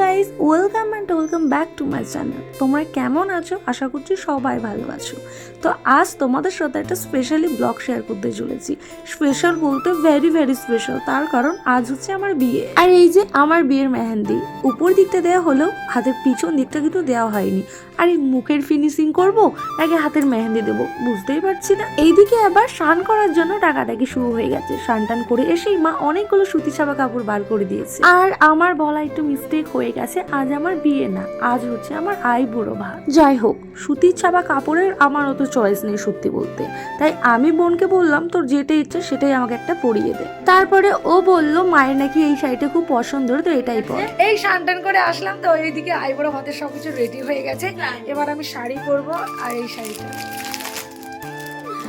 Guys welcome and welcome back to my channel তোমরা কেমন আছো? আশা করছি সবাই ভালো আছো। তো আজ তোমাদের সাথে একটা স্পেশালি ব্লগ শেয়ার করতে চলেছি। স্পেশাল বলতে ভেরি ভেরি স্পেশাল তার কারণ আজ হচ্ছে আমার বিয়ে। আর এই যে আমার বিয়ের মেহেন্দি, উপর দিকটা দেওয়া হলেও হাতের পিছন দিকটা কিন্তু দেওয়া হয়নি। আর এই মুখের ফিনিশিং করব, নাকি হাতের মেহেন্দি দেবো, বুঝতেই পারছি না। এইদিকে আবার স্নান করার জন্য টাকাটাকি শুরু হয়ে গেছে। স্নান টান করে এসেই মা অনেকগুলো সুতি ছাপা কাপড় বার করে দিয়েছে। আর আমার বলা একটু মিস্টেক হয়ে গেছে আজ আমার বিয়ে না আজ হচ্ছে আমার আই বুড়ো ভাত। যাই হোক সুতির ছাপা কাপড়ের আমার অত চয়েস নেই সত্যি বলতে। তাই আমি বোনকে বললাম তোর যেটা ইচ্ছে সেটাই আমাকে একটা পরিয়ে দে। তারপরে ও বলল মায়ের নাকি এই শাড়িটা খুব পছন্দ তো এটাই পর। এই স্নান টান করে আসলাম তো এইদিকে আইবুড়ো ভাতের সবকিছু রেডি হয়ে গেছে। এবার আমি শাড়ি পরবো আর এই শাড়িটা।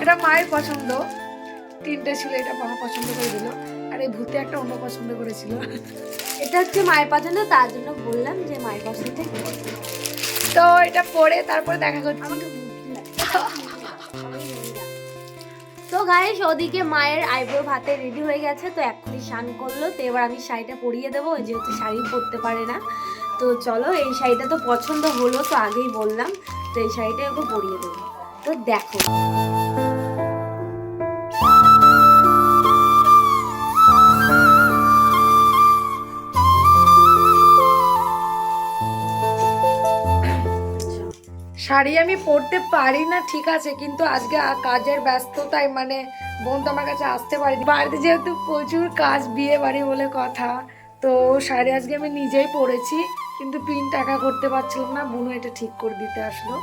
এটা মায়ের পছন্দ। তিনটে ছিল এটা মা পছন্দ করে দিল। আর এই ভূতে একটা অন্য পছন্দ করেছিল। এটা হচ্ছে মায়ের পছন্দ তার জন্য বললাম যে মায়ের পছন্দ তো এটা পরে তারপরে দেখা করছি। তো গাইস ওদিকে মায়ের আইব্রো ভাতে রেডি হয়ে গেছে তো এক্ষুনি স্নান করল। তো এবার আমি শাড়িটা পরিয়ে দেবো যেহেতু শাড়ি পরতে পারে না। তো চলো এই শাড়িটা তো পছন্দ হলো তো আগেই বললাম। তো এই শাড়িটা ওকে পরিয়ে দেবো। তো দেখো। শাড়ি আমি পরতে পারি না, ঠিক আছে, কিন্তু আজকে কাজের ব্যস্ততায় মানে বোন তো আমার কাছে আসতে পারিনি। বাড়িতে যেহেতু প্রচুর কাজ বিয়ে বাড়ি বলে কথা, তো শাড়ি আজকে আমি নিজেই পরেছি, কিন্তু পিন টাকা করতে পারছিলাম না বোনও এটা ঠিক করে দিতে আসলো।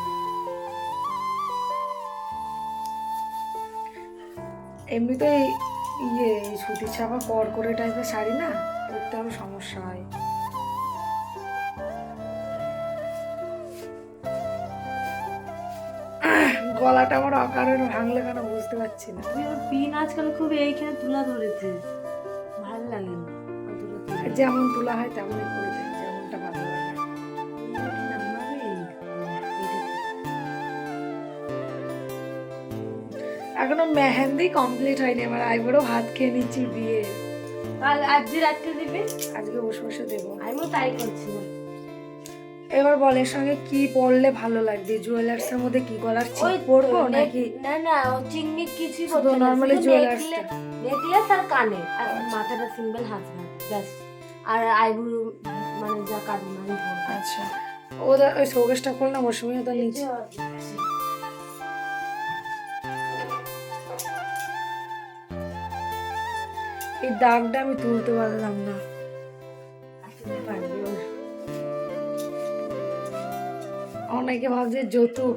এমনিতে ইয়ে সুতির ছাপা কর করে টাইপের শাড়ি না, পরতে আরও সমস্যা হয়। গলাটা আমার অকারণ ভাঙলে কেন বুঝতে পারছি না। পিন আজকাল খুব এইখানে তুলা ধরেছে। ভালো লাগে না। যেমন তোলা হয় তেমনই করে দেয় যেমনটা ভালো লাগে। এখনও মেহেন্দি কমপ্লিট হয়নি আমার আইবুড়ো ভাত খেয়ে নিচ্ছি বিয়ে। কাল আজ রাত্রে দিবে? আজকে বসে বসে দেবো। আমিও তাই করছিলাম এবার বল এর সঙ্গে কি পরলে ভালো লাগবে? জুয়েলার্স এর মধ্যে কি গলার ওই পরবো নাকি? না না ও চিংড়ি কিছুই শুধু না, jewelers necklace- necklace আর কানে। আর মাথাটা সিম্পল হাজব্যান্ড ব্যাস। আর আইব্রো মানে যা কাটবো না বলব। আচ্ছা। ওদের ওই শোকেসটা ওর সময় ওদের নিচে। এই দাগটা আমি তুলতে পারলাম না। অনেকে ভাবছে যৌতুক।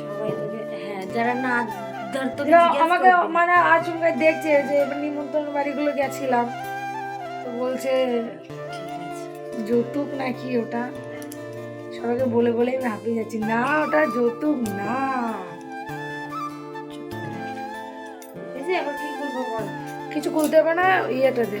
সবাই তোকে হ্যাঁ যারা না ধরতো না, আমাকে মানে আচমকা দেখছে যে নিমন্ত্রণ বাড়িগুলো গেছিলাম। তো বলছে যৌতুক নাকি ওটা? সবাইকে বলে বলেই আমি হাঁপিয়ে যাচ্ছি। না ওটা যৌতুক না। কিছু করতে হবে না ইয়েটা দে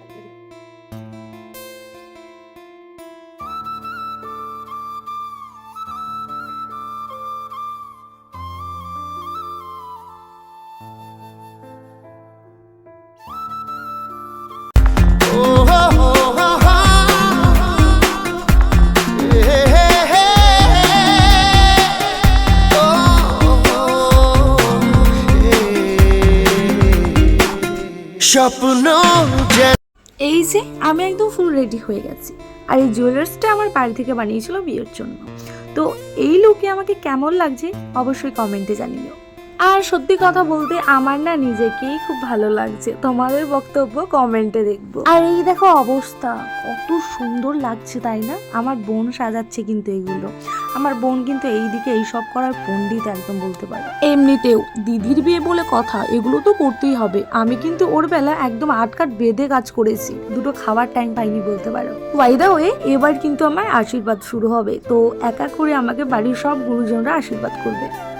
স্বপ্ন এই যে, আমি একদম ফুল রেডি হয়ে গেছি। আর এই জুয়েলার্সটা আমার বাড়ি থেকে বানিয়েছিল বিয়ের জন্য। তো এই লুকে আমাকে কেমন লাগছে অবশ্যই কমেন্টে জানিও। আর সত্যি কথা বলতে আমার না নিজেকেই খুব ভালো লাগছে। তোমাদের বক্তব্য কমেন্টে দেখব। আর এই দেখো অবস্থা, কত সুন্দর লাগছে, তাই না? আমার বোন সাজাচ্ছে কিন্তু এগুলো। আমার বোন কিন্তু এই দিকে এইসব করার পণ্ডিত একদম বলতে পারে। এমনিতেও দিদির বিয়ে বলে কথা, এগুলো তো করতেই হবে। আমি কিন্তু ওর বেলা একদম আটকাট বেঁধে কাজ করেছি। দুটো খাবার টাইম পাইনি বলতে পারো। ওয়াইদা ওয়ে এবার কিন্তু আমার আশীর্বাদ শুরু হবে। তো এক করে আমাকে বাড়ির সব গুরুজনরা আশীর্বাদ করবে।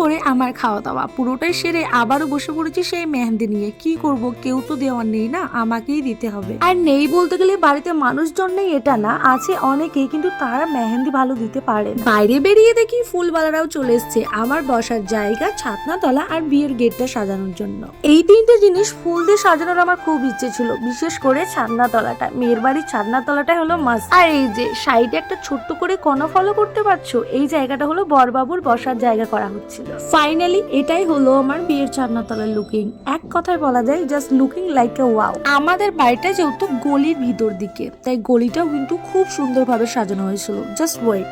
করে আমার খাওয়া দাওয়া পুরোটাই সেরে আবারও বসে পড়েছি সেই মেহেন্দি নিয়ে। কি করব? কেউ তো দেওয়ার নেই না? আমাকেই দিতে হবে। আর নেই বলতে গেলে বাড়িতে মানুষজন নেই, এটা না। আছে অনেকেই, কিন্তু তারা মেহেন্দি ভালো দিতে পারে বাইরে বেরিয়ে দেখি ফুলবালারাও চলে এসছে আমার বসার জায়গা ছাতনা তলা আর বিয়ের গেটটা সাজানোর জন্য। এই তিনটে জিনিস ফুল দিয়ে সাজানোর আমার খুব ইচ্ছে ছিল, বিশেষ করে ছাদনা তলাটা মেয়ের বাড়ির ছাদনা তলাটাই হলো মাস আর এই যে সাইডে একটা ছোট্ট করে কণা ফলো করতে পারছ, এই জায়গাটা হলো বরবাবুর বসার জায়গা করা হচ্ছিল। ফাইনালি এটাই হলো আমার বিয়ের ছাদনা লুকিং এক কথায় বলা যায় just looking like a wow আমাদের বাড়িটা যেহেতু গলির ভিতর দিকে, তাই গলিটাও কিন্তু খুব সুন্দরভাবে সাজানো হয়েছিল। জাস্ট ওয়েট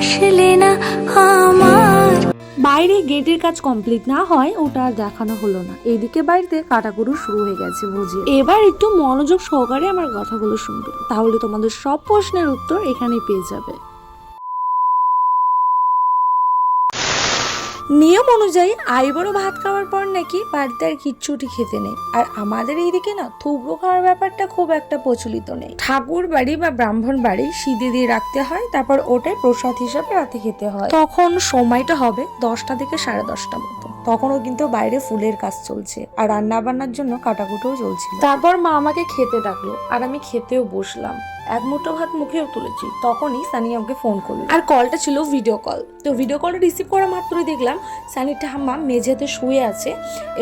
ভালোবাসলে না আমার। বাইরে গেটের কাজ কমপ্লিট না হয়, ওটা আর দেখানো হলো না। এদিকে বাড়িতে কাটাকুরু শুরু হয়ে গেছে বুঝি এবার একটু মনোযোগ সহকারে আমার কথাগুলো শুনবে। তাহলে তোমাদের সব প্রশ্নের উত্তর এখানে পেয়ে যাবে। নিয়ম অনুযায়ী আইবড়ো ভাত খাওয়ার পর নাকি বাড়িতে আর কিচ্ছুটি খেতে নেই। আর আমাদের এইদিকে না থুবড়ো খাওয়ার ব্যাপারটা খুব একটা প্রচলিত নেই। ঠাকুর বাড়ি বা ব্রাহ্মণ বাড়ি সিদে দিয়ে রাখতে হয়, তারপর ওটাই প্রসাদ হিসাবে রাতে খেতে হয়। তখন সময়টা হবে দশটা থেকে সাড়ে দশটা মতো। তখনও কিন্তু বাইরে ফুলের কাজ চলছে আর রান্না বান্নার জন্য কাটাকুটোও চলছে তারপর মা আমাকে খেতে ডাকলো আর আমি খেতেও বসলাম। এক মুঠো ভাত মুখেও তুলেছি, তখনই সানি আমাকে ফোন করল। আর কলটা ছিল ভিডিও কল তো ভিডিও কলটা রিসিভ করা মাত্রই দেখলাম সানির ঠাম্মা মেঝেতে শুয়ে আছে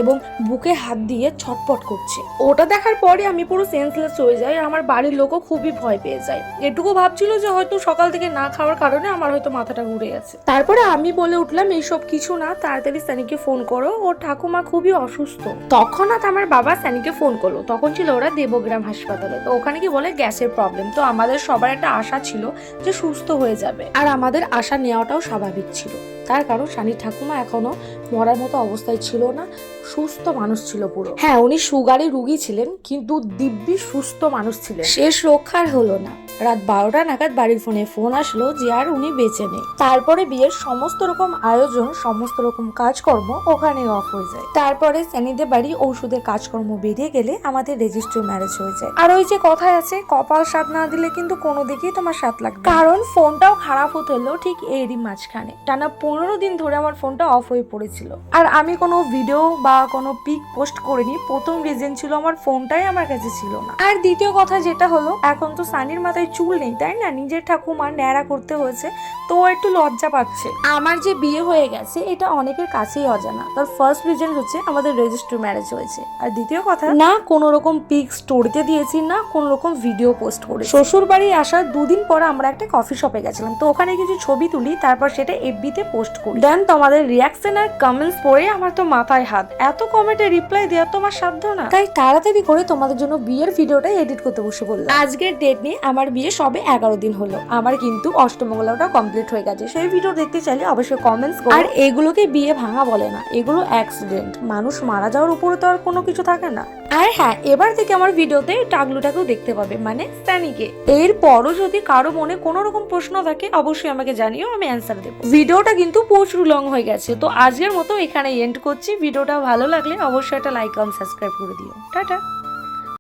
এবং বুকে হাত দিয়ে ছটপট করছে। ওটা দেখার পরে আমি পুরো সেন্সলেস হয়ে যাই, আর আমার বাড়ির লোকও খুবই ভয় পেয়ে যায়। এটুকু ভাবছিল যে হয়তো সকাল থেকে না খাওয়ার কারণে আমার হয়তো মাথাটা ঘুরে গেছে। তারপরে আমি বলে উঠলাম এইসব কিছু না, তাড়াতাড়ি সানিকে ফোন করো। ওর ঠাকুমা খুবই অসুস্থ। তৎক্ষণাৎ আমার বাবা সানিকে ফোন করল। তখন ছিল ওরা দেবগ্রাম হাসপাতালে। তো ওখানে কি বলে, গ্যাসের প্রবলেম তো আমাদের সবার একটা আশা ছিল যে সুস্থ হয়ে যাবে। আর আমাদের আশা নেওয়াটাও স্বাভাবিক ছিল। তার কারণ সানি ঠাকুমা এখনও মরার মতো অবস্থায় ছিল না সুস্থ মানুষ ছিল পুরো। হ্যাঁ উনি সুগারে রুগী ছিলেন কিন্তু দিব্যি সুস্থ মানুষ ছিলেন। শেষ রক্ষার হলো না। রাত বারোটা নাগাদ বাড়ির ফোনে ফোন আসলো যে আর উনি বেঁচে নেই। তারপরে বিয়ের সমস্ত রকম আয়োজন সমস্ত রকম কাজকর্ম ওখানে অফ হয়ে যায়। তারপরে সানিদের বাড়ি ঔষধের কাজকর্ম বেরিয়ে গেলে আমাদের রেজিস্টার ম্যারেজ হয়ে যায়। আর ওই যে কথায় আছে কপাল স্বাদ না দিলে কিন্তু কোনো দিকেই তোমার স্বাদ লাগবে কারণ ফোনটাও খারাপ হতে হলো ঠিক এরই মাঝখানে। টানা পনেরো দিন ধরে আমার ফোনটা অফ হয়ে পড়েছিল। আর আমি কোনো ভিডিও বা কোনো পিক পোস্ট করিনি, প্রথম রিজন ছিল আমার ফোনটাই আমার কাছে ছিল না। আর দ্বিতীয় কথা যেটা হলো, এখন তো সানির মাথায় চুল নেই, তাই না? নিজের ঠাকুমা ন্যাড়া করতে হয়েছে, তো একটু লজ্জা পাচ্ছে। আমার যে বিয়ে হয়ে গেছে, এটা অনেকের কাছেই অজানা। তার ফার্স্ট রিজন হচ্ছে আমাদের রেজিস্টার ম্যারেজ হয়েছে। আর দ্বিতীয় কথা, না কোনো রকম পিক স্টোরিতে দিয়েছি, না কোনো রকম ভিডিও পোস্ট করে শ্বশুর বাড়ি আসার দুদিন পর আমরা একটা কফি শপে গেছিলাম, তো ওখানে কিছু ছবি তুলি, তারপর সেটা এফবিতে পোস্ট করি। দেন তোমাদের রিয়াকশন আর কমেন্টস পড়ে আমার তো মাথায় হাত। এত কমেন্টে রিপ্লাই দেওয়া তোমার সাধ্য না। তাই তাড়াতাড়ি করে তোমাদের জন্য বিয়ের ভিডিওটা এডিট করতে বসে বললাম আজকের ডেট নিয়ে আমার বিয়ে সবে এগারো দিন হলো। আমার কিন্তু অষ্টমঙ্গলাটা কমপ্লিট হয়ে গেছে। সেই ভিডিও দেখতে চাইলে অবশ্যই কমেন্টস করো। আর এগুলোকে বিয়ে ভাঙা বলে না। এগুলো অ্যাক্সিডেন্ট মানুষ মারা যাওয়ার উপরে তো আর কোনো কিছু থাকে না। আর হ্যাঁ এবার থেকে আমার ভিডিওতে টাগলুটাকেও দেখতে পাবে মানে স্যানিকে এরপরও যদি কারও মনে কোনো রকম প্রশ্ন থাকে, অবশ্যই আমাকে জানিও, আমি অ্যান্সার দেবো। ভিডিওটা কিন্তু প্রচুর লং হয়ে গেছে, তো আজকের মতো এখানে এন্ড করছি। ভিডিওটা ভালো লাগলে অবশ্যই একটা লাইক কমেন্ট সাবস্ক্রাইব করে দিও। টাটা!